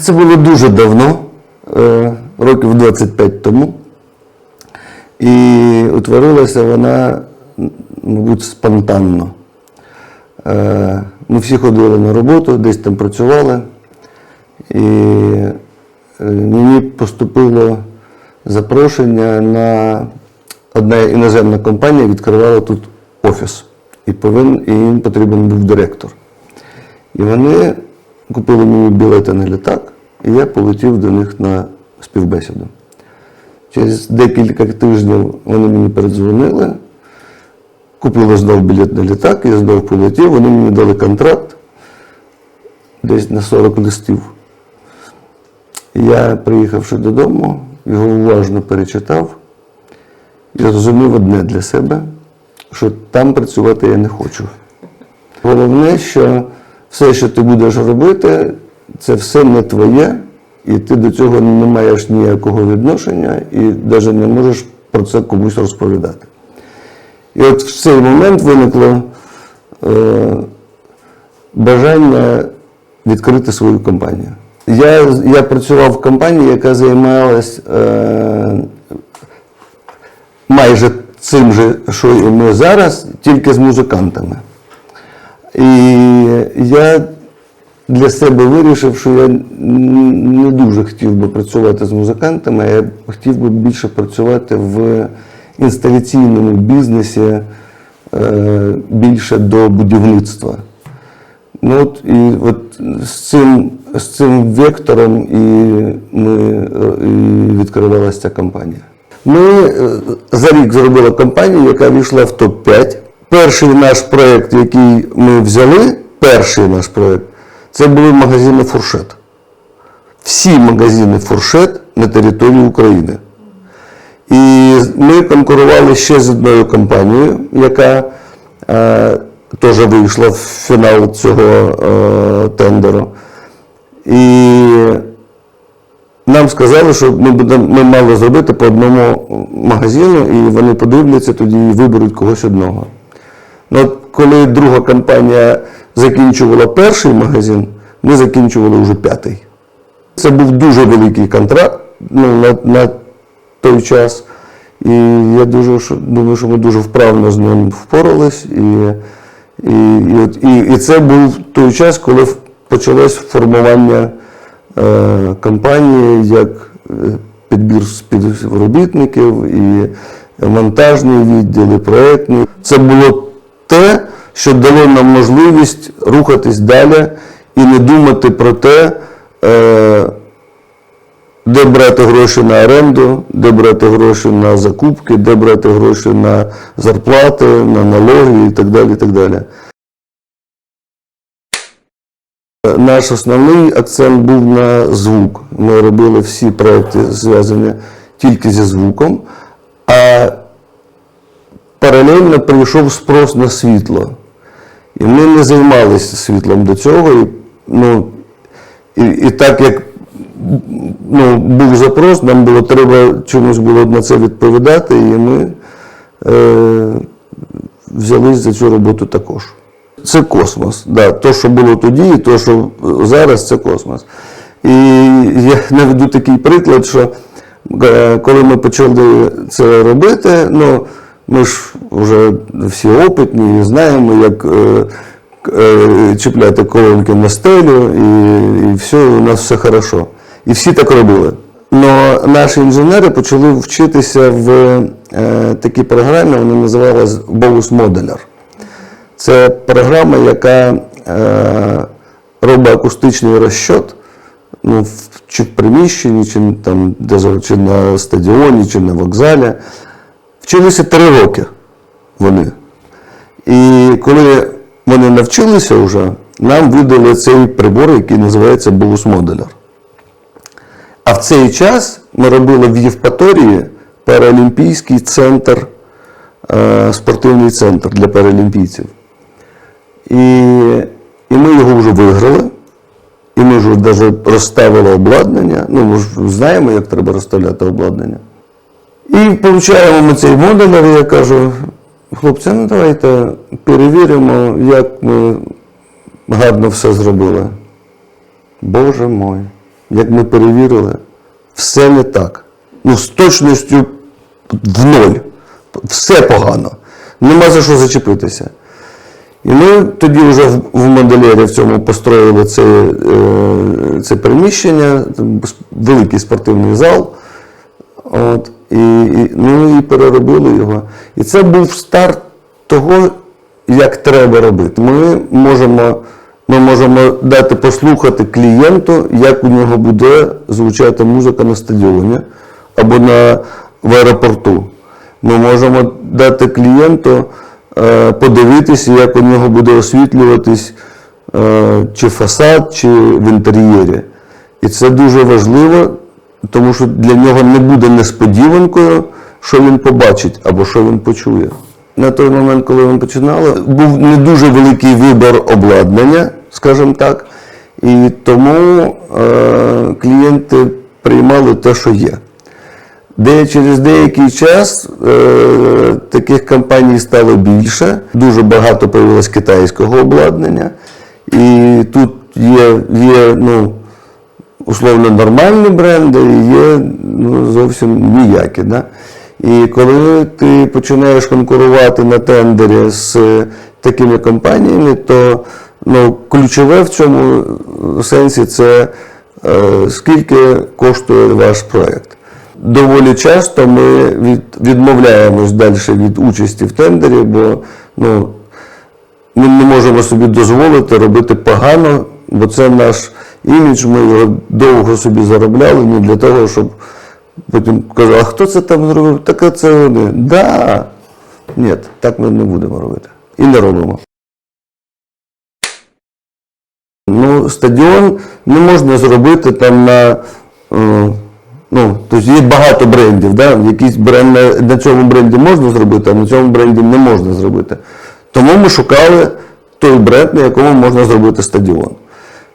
Це було дуже давно, е, років 25 тому. І утворилася вона, мабуть, спонтанно. Е, Ми всі ходили на роботу, десь там працювали. І е, мені поступило запрошення на одна іноземна компанія відкривала тут офіс. І, повин, і їм потрібен був директор. І вони купили мені білети на літак, і я полетів до них на співбесіду. Через декілька тижнів вони мені передзвонили, купили знов білет на літак, я знов полетів, вони мені дали контракт десь на 40 листів. Я, приїхавши додому, його уважно перечитав і зрозумів одне для себе, що там працювати я не хочу. Головне, що все, що ти будеш робити, це все не твоє, і ти до цього не маєш ніякого відношення і навіть не можеш про це комусь розповідати. І от в цей момент виникло е, бажання відкрити свою компанію. Я, я працював в компанії, яка займалась е, майже цим же, що і ми зараз, тільки з музикантами. І я для себе вирішив, що я не дуже хотів би працювати з музикантами, я хотів би більше працювати в інсталяційному бізнесі е, більше до будівництва. Ну от і от з цим, з цим вектором і ми е, і відкривалася ця компанія. Ми е, за рік зробили компанію, яка війшла в топ-5. Перший наш проєкт, який ми взяли, перший наш проєкт, це були магазини фуршет. Всі магазини фуршет на території України. І ми конкурували ще з одною компанією, яка е, теж вийшла в фінал цього е, тендеру. І нам сказали, що ми, будемо, ми мали зробити по одному магазину, і вони подивляться тоді і виберуть когось одного. Ну, от коли друга компанія закінчувала перший магазин, ми закінчували вже п'ятий. Це був дуже великий контракт ну, на, на той час. І я дуже думаю, що ми дуже вправно з ним впорались. І, і, і, і, і це був той час, коли почалось формування е, компанії як е, підбір співробітників, і монтажний відділ, і проєктний. Це було те, що дало нам можливість рухатись далі і не думати про те, е, де брати гроші на оренду, де брати гроші на закупки, де брати гроші на зарплати, на налоги і так далі. І так далі. Наш основний акцент був на звук. Ми робили всі проекти, зв'язані тільки зі звуком, а паралельно прийшов спрос на світло. І ми не займалися світлом до цього. І, ну, і, і так як ну, був запрос, нам було треба чомусь було на це відповідати, і ми е, взялись за цю роботу також. Це космос. Да. То, що було тоді, і то, що зараз, це космос. І я наведу такий приклад, що е, коли ми почали це робити, ну, ми ж вже всі опитні і знаємо, як е, е, чіпляти колонки на стелю, і, і все, у нас все хорошо. І всі так робили. Но наші інженери почали вчитися в е, такій програмі, вона називалась Bose Modeler. Це програма, яка е, робить акустичний розчот ну, чи в приміщенні, чи, там, чи на стадіоні, чи на вокзалі. Вчилися три роки вони. І коли вони навчилися вже, нам видали цей прибор, який називається Modeler. А в цей час ми робили в Євпаторії паралімпійський центр, е, спортивний центр для паралімпійців. І, і ми його вже виграли. І ми вже навіть розставили обладнання. Ну, ми ж знаємо, як треба розставляти обладнання. І получаємо ми цей модуль, і я кажу, хлопці, ну давайте перевіримо, як ми гарно все зробили. Боже мой, як ми перевірили, все не так. Ну, з точністю в ноль. Все погано. Нема за що зачепитися. І ми тоді вже в, Манделєрі в цьому построїли це, е, це приміщення, великий спортивний зал. От, і, і, ну, і переробили його. І це був старт того, як треба робити. Ми можемо, ми можемо дати послухати клієнту, як у нього буде звучати музика на стадіоні або на, в аеропорту. Ми можемо дати клієнту е, подивитися, як у нього буде освітлюватись е, чи фасад, чи в інтер'єрі. І це дуже важливо, тому що для нього не буде несподіванкою, що він побачить або що він почує. На той момент, коли ми починали, був не дуже великий вибір обладнання, скажімо так, і тому е, клієнти приймали те, що є. Де через деякий час е, таких компаній стало більше, дуже багато появилось китайського обладнання, і тут є, є ну, условно нормальні бренди є ну, зовсім ніякі. Да? І коли ти починаєш конкурувати на тендері з е, такими компаніями, то ну, ключове в цьому сенсі це е, скільки коштує ваш проєкт. Доволі часто ми від, відмовляємось далі від участі в тендері, бо ну, ми не можемо собі дозволити робити погано, бо це наш імідж, ми його довго собі заробляли, не для того, щоб потім казали, а хто це там зробив? Так це вони. Да. Ні, так ми не будемо робити. І не робимо. Ну, стадіон не можна зробити там на. е, Ну, тобто є багато брендів, да? якийсь бренд на, на цьому бренді можна зробити, а на цьому бренді не можна зробити. Тому ми шукали той бренд, на якому можна зробити стадіон.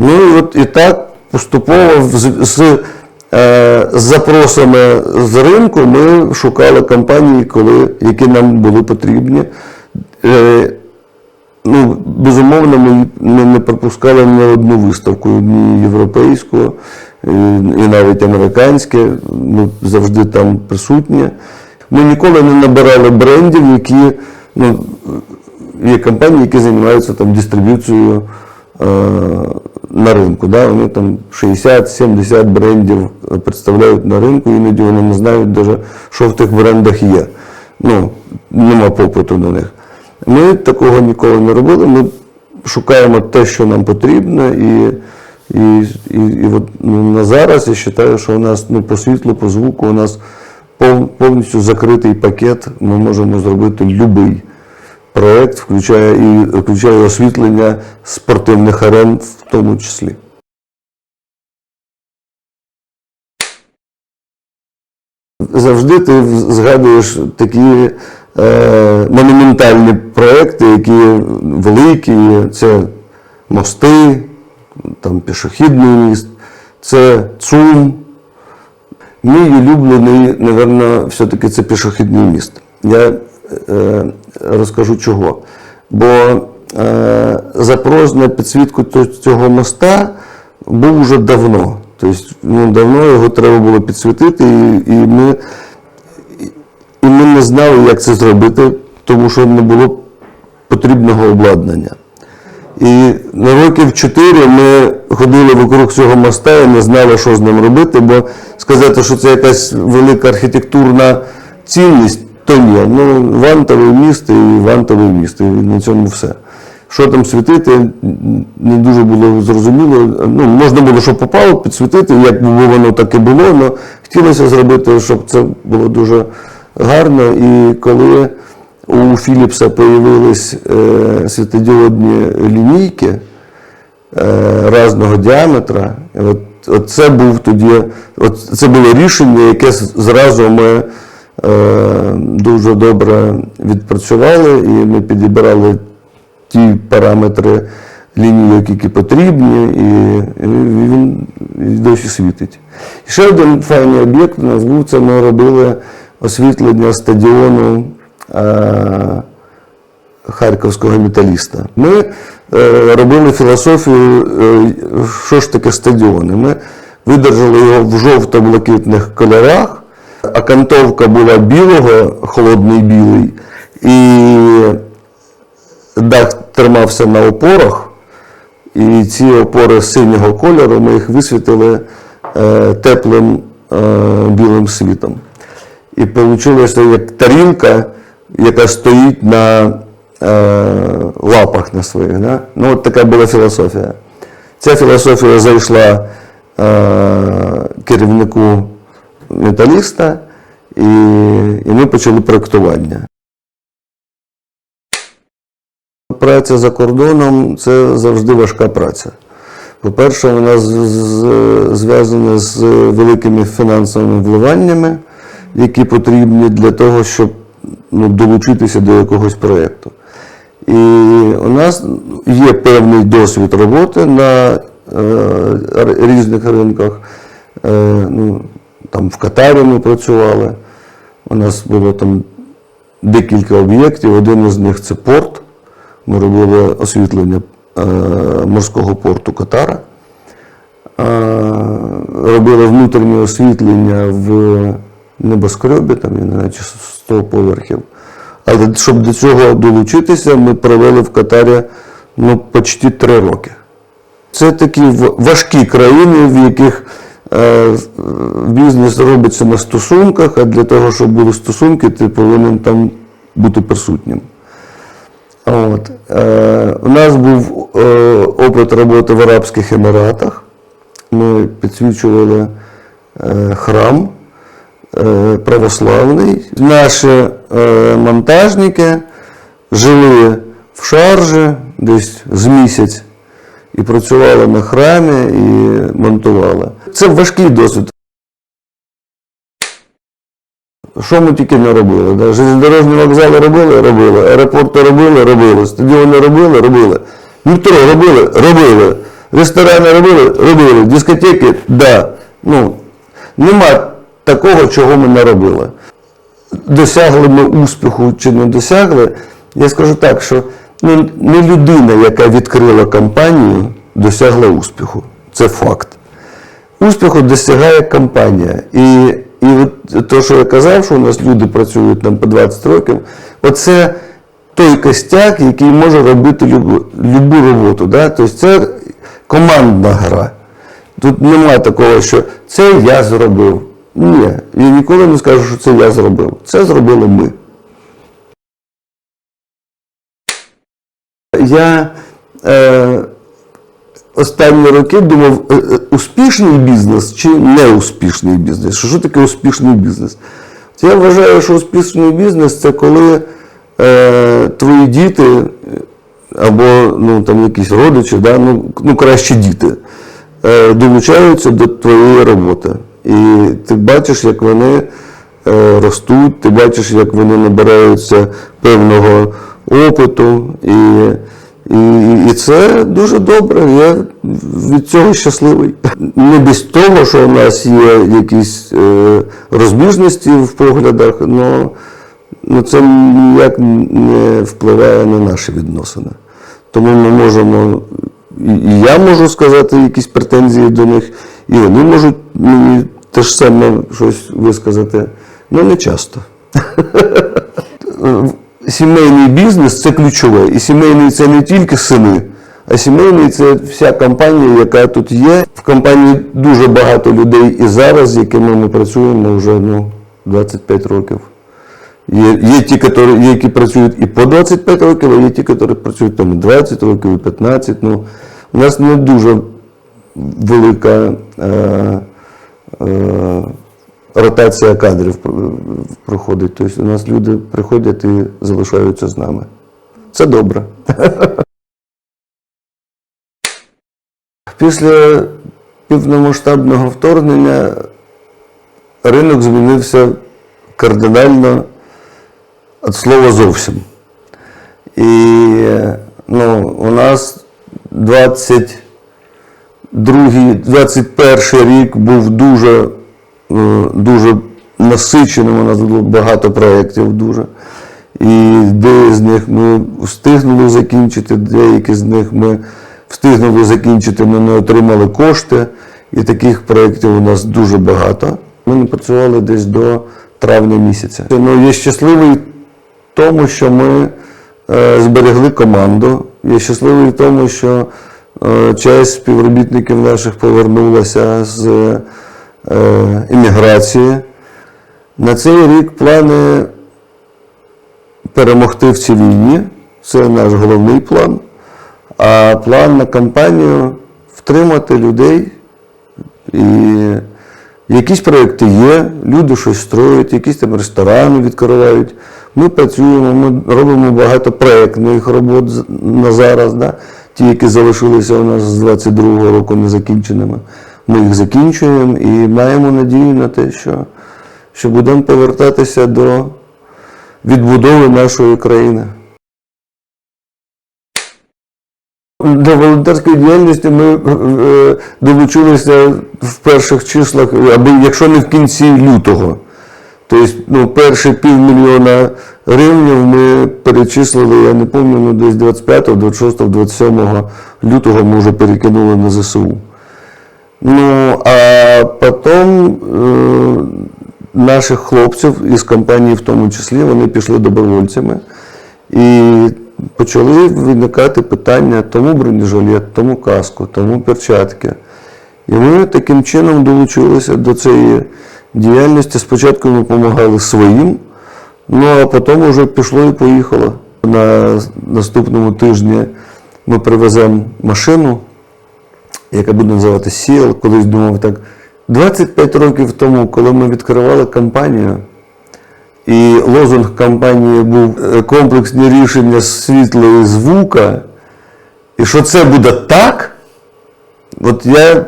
Ну і от і так поступово з, з, е, запросами з ринку ми шукали компанії, коли, які нам були потрібні. Е, Ну, безумовно, ми не, не пропускали ні одну виставку, ні європейську, і, і навіть американське, ми завжди там присутні. Ми ніколи не набирали брендів, які ну, є компанії, які займаються там дистриб'юцією е, на ринку. Да? Вони там 60-70 брендів представляють на ринку, іноді вони не знають, даже, що в тих брендах є. Ну, нема попиту на них. Ми такого ніколи не робили. Ми шукаємо те, що нам потрібно, і, і, і, і от, ну, на зараз я вважаю, що у нас ну, по світлу, по звуку у нас повністю закритий пакет. Ми можемо зробити будь-який проєкт, включає і включає освітлення спортивних арен в тому числі. Завжди ти згадуєш такі е, монументальні проекти, які великі, це мости, там пішохідний міст, це ЦУМ. Мій улюблений, напевно, все-таки це пішохідний міст. Я розкажу чого. Бо е, запрос на підсвітку цього моста був вже давно. Тобто ну, давно його треба було підсвітити, і, і, ми, і ми не знали, як це зробити, тому що не було потрібного обладнання. І на років чотири ми ходили вокруг цього моста і не знали, що з ним робити, бо сказати, що це якась велика архітектурна цінність, то ні. Ну, вантове місто і вантове місто, і на цьому все. Що там світити, не дуже було зрозуміло. Ну, можна було, щоб попало, підсвітити, як би воно так і було, але хотілося зробити, щоб це було дуже гарно. І коли у Філіпса появились е, світодіодні лінійки е, різного діаметра. От, от це був тоді, от це було рішення, яке зразу ми дуже добре відпрацювали, і ми підібрали ті параметри лінійок, які потрібні, і, він досі світить. Ще один файний об'єкт у нас був, це ми робили освітлення стадіону. Е, харківського металіста. Ми е, робили філософію, е, що ж таке стадіони. Ми видержали його в жовто-блакитних кольорах. Окантовка була білого, холодний білий, і дах тримався на опорах. І ці опори синього кольору ми їх висвітили е, теплим е, білим світом. І вийшло як тарілка, яка стоїть на е, лапах на своїх. Да? Ну, от така була філософія. Ця філософія зайшла керівнику металіста, і, і ми почали проєктування. Праця за кордоном це завжди важка праця. По-перше, вона зв'язана з великими фінансовими вливаннями, які потрібні для того, щоб ну, долучитися до якогось проєкту. І у нас є певний досвід роботи на е, різних ринках. Е, ну, там в Катарі ми працювали. У нас було там декілька об'єктів. Один із них це порт. Ми робили освітлення е, морського порту Катара. Е, робили внутрішнє освітлення в небоскребі, там, я не знаю, чи 100 поверхів. Але щоб до цього долучитися, ми провели в Катарі ну, почти три роки. Це такі важкі країни, в яких бізнес робиться на стосунках, а для того, щоб були стосунки, ти повинен там бути присутнім. От. Е, у нас був е, опит роботи в Арабських Еміратах. Ми підсвічували е, храм е, православний. Наші е, монтажники жили в шаржі десь з місяць і працювали на храмі і монтували. Це важкий досвід. Що ми тільки не робили? Да? Железнодорожні вокзали робили, робили, аеропорти робили, робили, стадіони робили, робили, метро робили, робили, ресторани робили, робили, дискотеки, да. Ну, нема такого, чого ми не робили. Досягли ми успіху чи не досягли. Я скажу так, що ну, не людина, яка відкрила компанію, досягла успіху. Це факт успіху досягає компанія. І, і от те, що я казав, що у нас люди працюють там по 20 років, оце той костяк, який може робити любу, любу роботу. Да? Тобто це командна гра. Тут немає такого, що це я зробив. Ні, я ніколи не скажу, що це я зробив. Це зробили ми. Я е, останні роки думав, е, е, успішний бізнес чи неуспішний бізнес? Що, що таке успішний бізнес? Я вважаю, що успішний бізнес це коли е, твої діти е, або ну, там, якісь родичі, да, ну, ну краще діти, е, долучаються до твоєї роботи. І ти бачиш, як вони ростуть, ти бачиш, як вони набираються певного опиту. І, і, і це дуже добре. Я від цього щасливий. Не без того, що у нас є якісь е, розбіжності в поглядах, але ну, це ніяк не впливає на наші відносини. Тому ми можемо, і я можу сказати якісь претензії до них, і вони можуть мені те ж саме щось висказати, але не часто. Сімейний бізнес це ключове. І сімейний це не тільки сини, а сімейний це вся компанія, яка тут є. В компанії дуже багато людей і зараз, з якими ми працюємо вже ну, 25 років. Є, є ті, які, які працюють і по 25 років, а є ті, які працюють там 20 років, і 15. Ну, у нас не дуже велика е, е, ротація кадрів проходить. Тобто у нас люди приходять і залишаються з нами. Це добре. Після повномасштабного вторгнення ринок змінився кардинально від слова зовсім. І ну, у нас 22 21 рік був дуже, дуже насиченим, у нас було багато проєктів дуже. І деякі з них ми встигнули закінчити, деякі з них ми встигнули закінчити, але не отримали кошти. І таких проєктів у нас дуже багато. Ми не працювали десь до травня місяця. Ну, я щасливий в тому, що ми е, зберегли команду. Я щасливий в тому, що е, часть співробітників наших повернулася з е, імміграції. На цей рік плани перемогти в цій війні. Це наш головний план. А план на кампанію втримати людей. І якісь проекти є, люди щось строять, якісь там ресторани відкривають. Ми працюємо, ми робимо багато проєктних робот на зараз, да? ті, які залишилися у нас з 22-го року незакінченими. Ми їх закінчуємо і маємо надію на те, що, що будемо повертатися до відбудови нашої країни. До волонтерської діяльності ми е, долучилися в перших числах, або якщо не в кінці лютого. Тобто, ну, перші півмільйона гривень ми перечислили, я не пам'ятаю, ну, десь 25, 26, 27 лютого ми вже перекинули на ЗСУ. Ну, а потім е, наших хлопців із компанії, в тому числі, вони пішли добровольцями. І почали виникати питання тому бронежилет, тому каску, тому перчатки. І ми таким чином долучилися до цієї діяльності. Спочатку ми допомагали своїм, ну а потім вже пішло і поїхало. На наступному тижні ми привеземо машину, яка буде називатися Сіл. Колись думав так. 25 років тому, коли ми відкривали кампанію, і лозунг кампанії був е, комплексні рішення світла і звука. І що це буде так, от я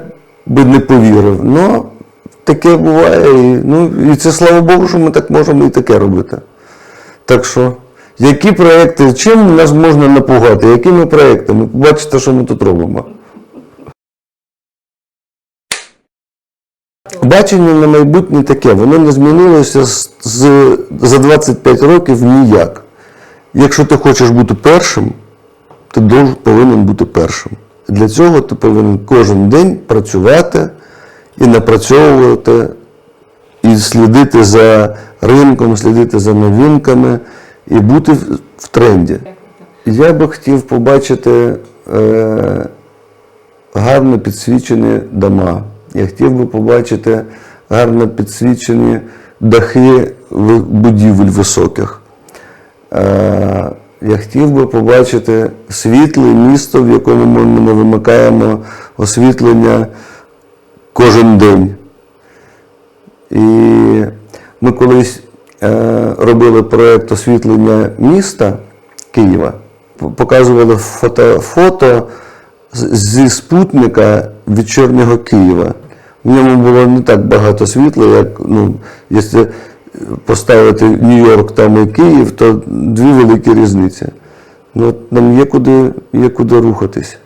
би не повірив. Ну, таке буває. І, ну, і це слава Богу, що ми так можемо і таке робити. Так що, які проекти, чим нас можна напугати? Якими проектами? Побачите, що ми тут робимо. Бачення на майбутнє таке, воно не змінилося з, з, за 25 років ніяк. Якщо ти хочеш бути першим, ти повинен бути першим. Для цього ти повинен кожен день працювати і напрацьовувати, і слідити за ринком, слідити за новинками і бути в, в тренді. Я би хотів побачити е, гарно підсвічені дома. Я хотів би побачити гарно підсвічені дахи будівель високих. Е, Я хотів би побачити світле місто, в якому ми вимикаємо освітлення кожен день. І ми колись е, робили проєкт освітлення міста Києва, показували фото, фото зі спутника вечірнього Києва. В ньому було не так багато світла, як ну, якщо поставити Нью-Йорк там і Київ, то дві великі різниці. Ну, нам є куди, є куди рухатись.